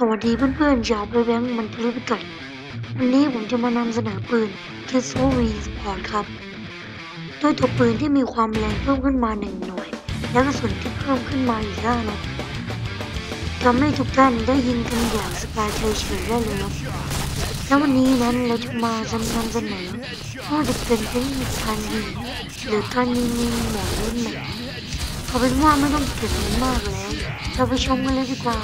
สวัสดีเพื่อนๆชาวไปแบงค์มันทะลุพิกัดวันนี้ผมจะมานำเสนอปืน k i s o v Sport ครับด้วยตัวปืนที่มีความแรงเพิ่มขึ้นมา1หน่วย และกระสุนที่เพิ่มขึ้นมาอีก5นัดทำให้ทุกท่านได้ยิงกันอย่างสบายใจเฉยได้เลยครับแล้ววันนี้นั้นเราจะมาจำนำเสนอว่าจะเป็นเทคนิคการยิงหรือการยิงในหมวดเล่นไหนเอาเป็นว่าไม่ต้องเกิดมากแล้ว เราไปชมกันเลยดีกว่า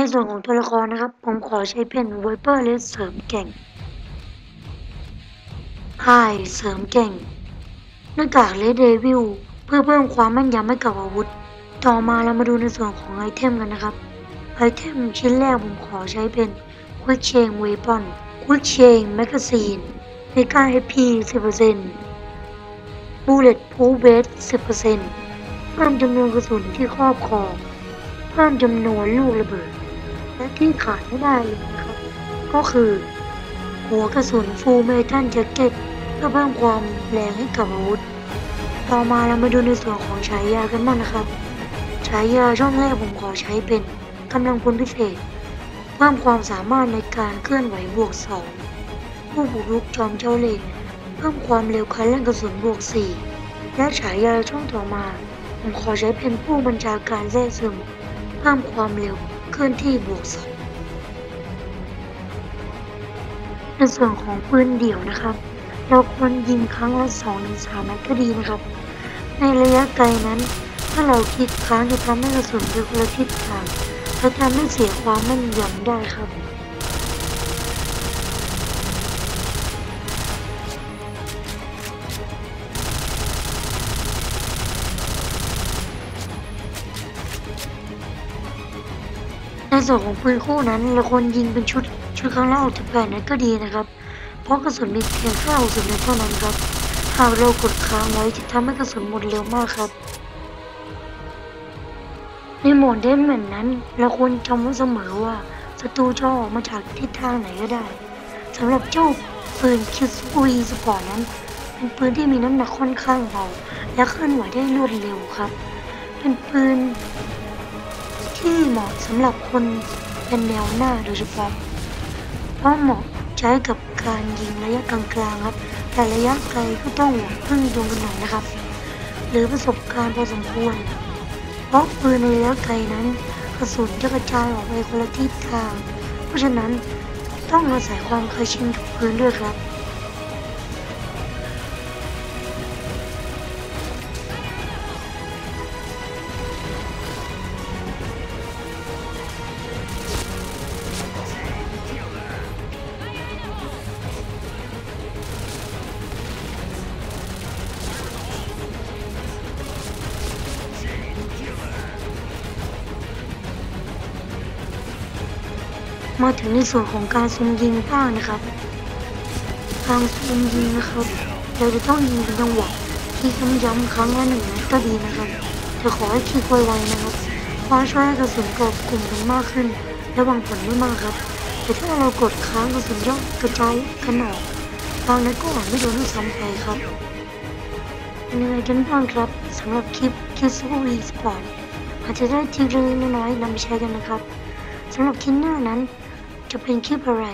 ในส่วนของตัวละครนะครับ ผมขอใช้เป็นไวเปอร์เลสเสริมเก่งไฮเสริมเก่ง หน้ากากเลดเดวิลเพื่อเพิ่มความแม่นยำให้กับอาวุธ ต่อมาเรามาดูในส่วนของไอเทมกันนะครับ ไอเทมชิ้นแรกผมขอใช้เป็น Quick Chain Weapon Quick Chain Magazine ในการ HP 10% Bullet Proof Vest 10%เพิ่มจำนวนกระสุนที่ครอบครอง เพิ่มจำนวนลูกระเบิด และที่ขาดไม่ได้เลยนะครับ ก็คือ หัวกระสุนฟูลเมทัลแจ็คเก็ตเพื่อเพิ่มความแรงให้กับอาวุธ ต่อมาเรามาดูในส่วนของฉายากันบ้างนะครับ ฉายาช่องแรกผมขอใช้เป็นกำลังพลพิเศษ เพิ่มความสามารถในการเคลื่อนไหวบวก 2 ผู้บุกรุกจอมเจ้าเล่ห์เพิ่มความเร็วคันเร่งกระสุนบวก 4 และฉายาช่องต่อมา ผมขอใช้เป็นผู้บัญชาการแท้ซึมเพิ่มความเร็ว เคลื่อนที่บวกสองในส่วนของปืนเดี่ยวนะครับ เราควรยิงครั้งละสองถึงสามนัดก็ดีนะครับ ในระยะไกลนั้น ถ้าเราคลิกค้างจะทำให้กระสุนไปคนละทิศทางและทำให้เสียความแม่นยำได้ครับ ส่วนของปืนคู่นั้นเราควรยิงเป็นชุดชุดครั้งละสิบแปดนัดก็ดีนะครับ เพราะกระสุนมีเพียงแค่หกสิบนัดเท่านั้นครับ หากเรากดค้างไว้จะทำให้กระสุนหมดเร็วมากครับในโหมดเดนเหมือนนั้นเราควรจำไว้เสมอว่าศัตรูจะออกมาจากทิศทางไหนก็ได้สำหรับเจ้าปืนคิสุยสปอร์ตนั้นเป็นปืนที่มีน้ำหนักค่อนข้างเบาและเคลื่อนไหวได้รวดเร็วครับ เป็นปืน ที่เหมาะสำหรับคนเป็นแนวหน้าโดยเฉพาะเพราะเหมาะใช้กับการยิงระยะกลางๆครับ แต่ระยะไกลก็ต้องหวังพึ่งดวงกันหน่อยนะครับ หรือประสบการณ์พอสมควร เพราะปืนในระยะไกลนั้นกระสุนจะกระจายออกไปคนละทิศทาง เพราะฉะนั้นต้องอาศัยความเคยชินกับปืนด้วยครับ มาถึงในส่วนของการซูมยิงบ้างนะครับการซูมยิงนะครับ เราจะต้องยิงเป็นจังหวะที่ย้ำๆครั้งละหนึ่งนัดก็ดีนะครับแต่ขอให้คลิกไวๆนะครับเพราะช่วยให้กระสุนเกาะกลุ่มกันมากขึ้น และวางผลได้มากครับ แต่ถ้าเรากดค้างกระสุนย่อมกระจายกันออกบางนัดก็อาจไม่โดนซ้ำไปครับเป็นยังไงกันบ้างครับสำหรับคลิปคิดซูวีสปอร์ตอาจจะได้ทีเล็กๆน้อยๆนำไปใช้กันนะครับสำหรับคลิปหน้านั้น จะเป็นคลิปอะไร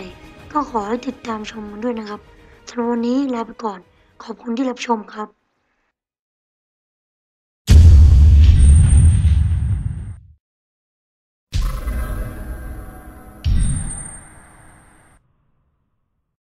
ก็ขอให้ติดตามชมกันด้วยนะครับสำหรับวันนี้ลาไปก่อน ขอบคุณที่รับชมครับ